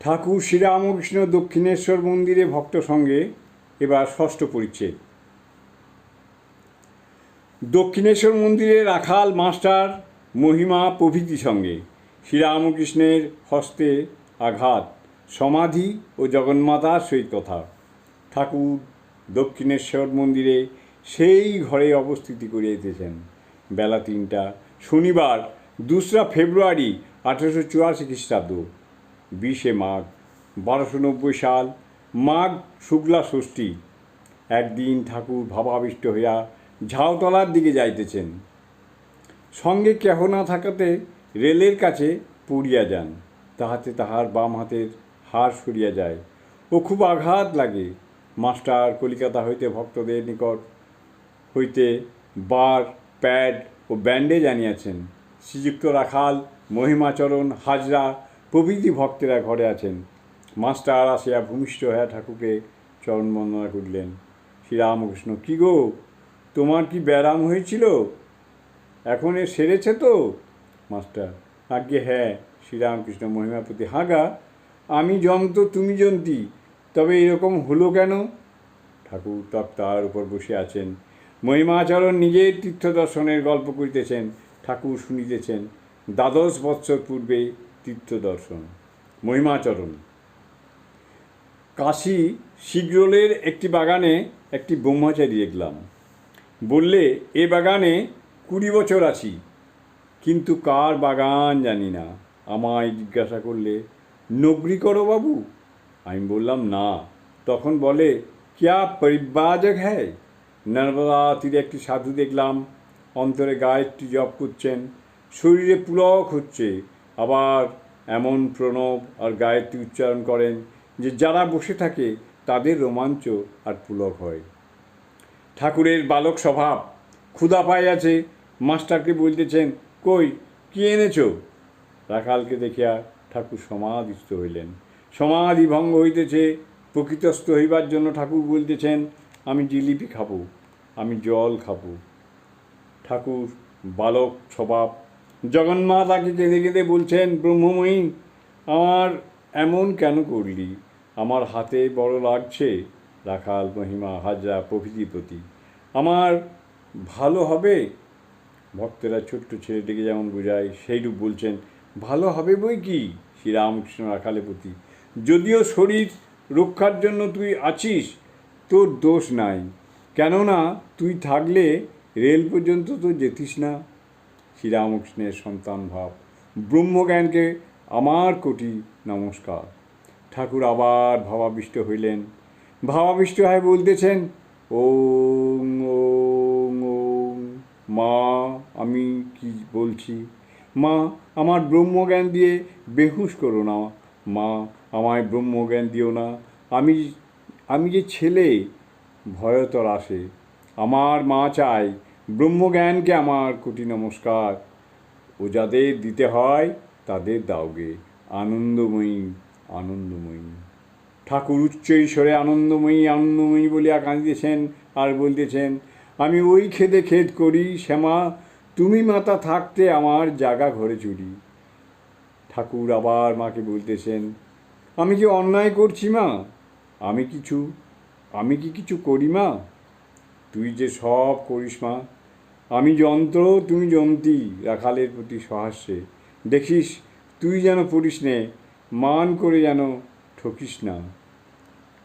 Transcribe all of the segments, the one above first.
ঠাকুর শ্রীরামকৃষ্ণ দক্ষিণেশ্বর মন্দিরে ভক্ত সঙ্গে এবার ষষ্ঠ পরিচ্ছেদ। দক্ষিণেশ্বর মন্দিরে রাখাল মাস্টার মহিমা প্রভৃতি সঙ্গে শ্রীরামকৃষ্ণের হস্তে আঘাত, সমাধি ও জগন্মাতার সহিত কথা। ঠাকুর দক্ষিণেশ্বর মন্দিরে সেই ঘরে অবস্থিতি করিয়াইতেছেন বেলা তিনটা, শনিবার, দোসরা ফেব্রুয়ারি আঠেরোশো চুরাশি খ্রিস্টাব্দ। বিশে মাঘ, বারোশো নব্বই সাল, মাঘ শুক্লা ষষ্ঠী। একদিন ঠাকুর ভাবাবিষ্ট হইয়া ঝাউতলার দিকে যাইতেছেন। সঙ্গে কেহ না থাকাতে রেলের কাছে পড়িয়া যান। তাহাতে তাহার বাম হাতের হাড় সরিয়া যায় ও খুব আঘাত লাগে। মাস্টার কলিকাতা হইতে ভক্তদের নিকট হইতে বার, প্যাড ও ব্যান্ডেজ আনিয়াছেন। শ্রীযুক্ত রাখাল, মহিমাচরণ, হাজরা প্রভৃতি ভক্তেরা ঘরে আছেন। মাস্টার আসিয়া ভূমিষ্ঠ হইয়া ঠাকুরকে চরণ বন্দনা করিলেন। শ্রীরামকৃষ্ণ, কী গো, তোমার কি ব্যারাম হয়েছিল? এখন এ সেরেছে তো? মাস্টার, আজ্ঞে হ্যাঁ শ্রীরামকৃষ্ণ মহিমাপতি হাগা, আমি যন্ত তুমি যন্তি তবে এরকম হলো কেন? ঠাকুর তক্তার উপর বসে আছেন। মহিমাচরণ নিজের তীর্থ দর্শনের গল্প করিতেছেন। ঠাকুর শুনিতেছেন। দ্বাদশ বৎসর পূর্বে তীর্থ দর্শন মহিমাচরণ। কাশি শিগরোলের একটি বাগানে একটি ব্রহ্মচারী দেখলাম। বললে, এ বাগানে কুড়ি বছর আছি, কিন্তু কার বাগান জানি না। আমায় জিজ্ঞাসা করলে, নগরি করো বাবু? আমি বললাম, না। তখন বলে, ক্যা পরিব্রাজক হ্যায়? নর্মদা তীরে একটি সাধু দেখলাম, অন্তরে গায়ত্রী জপ করছেন, শরীরে পুলক হচ্ছে আবার এমন প্রণব আর গায়ত্রী উচ্চারণ করেন যে যারা বসে থাকে তাদের রোমাঞ্চ আর পুলক হয়। ঠাকুরের বালক স্বভাব ক্ষুধা পাই আছে। মাস্টারকে বলতেছেন, কই, কি এনেছো? রাখালকে দেখিয়া ঠাকুর সমাধিস্থ হইলেন। সমাধি ভঙ্গ হইতেছে। প্রকৃতস্থ হইবার জন্য ঠাকুর বলতেছেন, আমি জিলিপি খাব, আমি জল খাব। ঠাকুর বালক স্বভাব জগন্মাতাকে কেঁদে কেঁদে বলছেন, ব্রহ্মময়ী, আমার এমন কেন করলি? আমার হাতে বড় লাগছে রাখাল, মহিমা, হাজরা প্রভৃতি প্রতি। আমার ভালো হবে? ভক্তেরা ছোট্ট ছেলেটিকে যেমন বোঝায়, সেইরূপ বলছেন, ভালো হবে বই কি? শ্রীরামকৃষ্ণ রাখালের প্রতি। যদিও শরীর রক্ষার জন্য তুই আছিস, তোর দোষ নাই। কেননা তুই থাকলে রেল পর্যন্ত তো যেতিস না। শ্রীরামকৃষ্ণের সন্তান ভাব। ব্রহ্মজ্ঞানকে আমার কোটি নমস্কার। ঠাকুর আবার ভাবাবিষ্ট হইলেন। ভাবাবিষ্ট হয়ে বলতেছেন ও মা, আমি কি বলছি? মা, আমার ব্রহ্মজ্ঞান দিয়ে বেহুশ করো না। মা, আমায় ব্রহ্মজ্ঞান দিও না। আমি আমি যে ছেলে ভয়তর আসে আমার মা চায় ব্রহ্মজ্ঞানকে আমার কোটি নমস্কার। ও যাদের দিতে হয়, তাদের দাওগে আনন্দময়ী আনন্দময়ী। ঠাকুর উচ্চ ঈশ্বরে আনন্দময়ী আনন্দময়ী বলিয়া কাঁদিতেছেন আর বলতেছেন, আমি ওই খেদে খেদ করি, শ্যামা, তুমি মাতা থাকতে আমার জাগা ঘরে চুরি। ঠাকুর আবার মাকে বলতেছেন, আমি কি অন্যায় করছি মা? আমি কিছু, আমি কি কিছু করি মা? তুই যে সব করিস মা আমি যন্ত্র, তুমি যন্ত্রী, রাখালের প্রতি সহাস্যে। দেখিস, তুই যেন পড়িস নে, মান করে যেন ঠকিস না।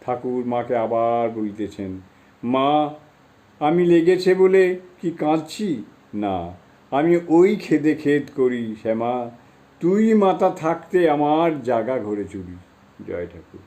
ঠাকুর মাকে আবার বলিতেছেন, মা, আমি লেগেছে বলে কি কাঁদছি? না, আমি ওই খেদে খেদ করি, শ্যামা, তুই মাতা থাকতে আমার জাগা ঘরে চুরি। জয় ঠাকুর।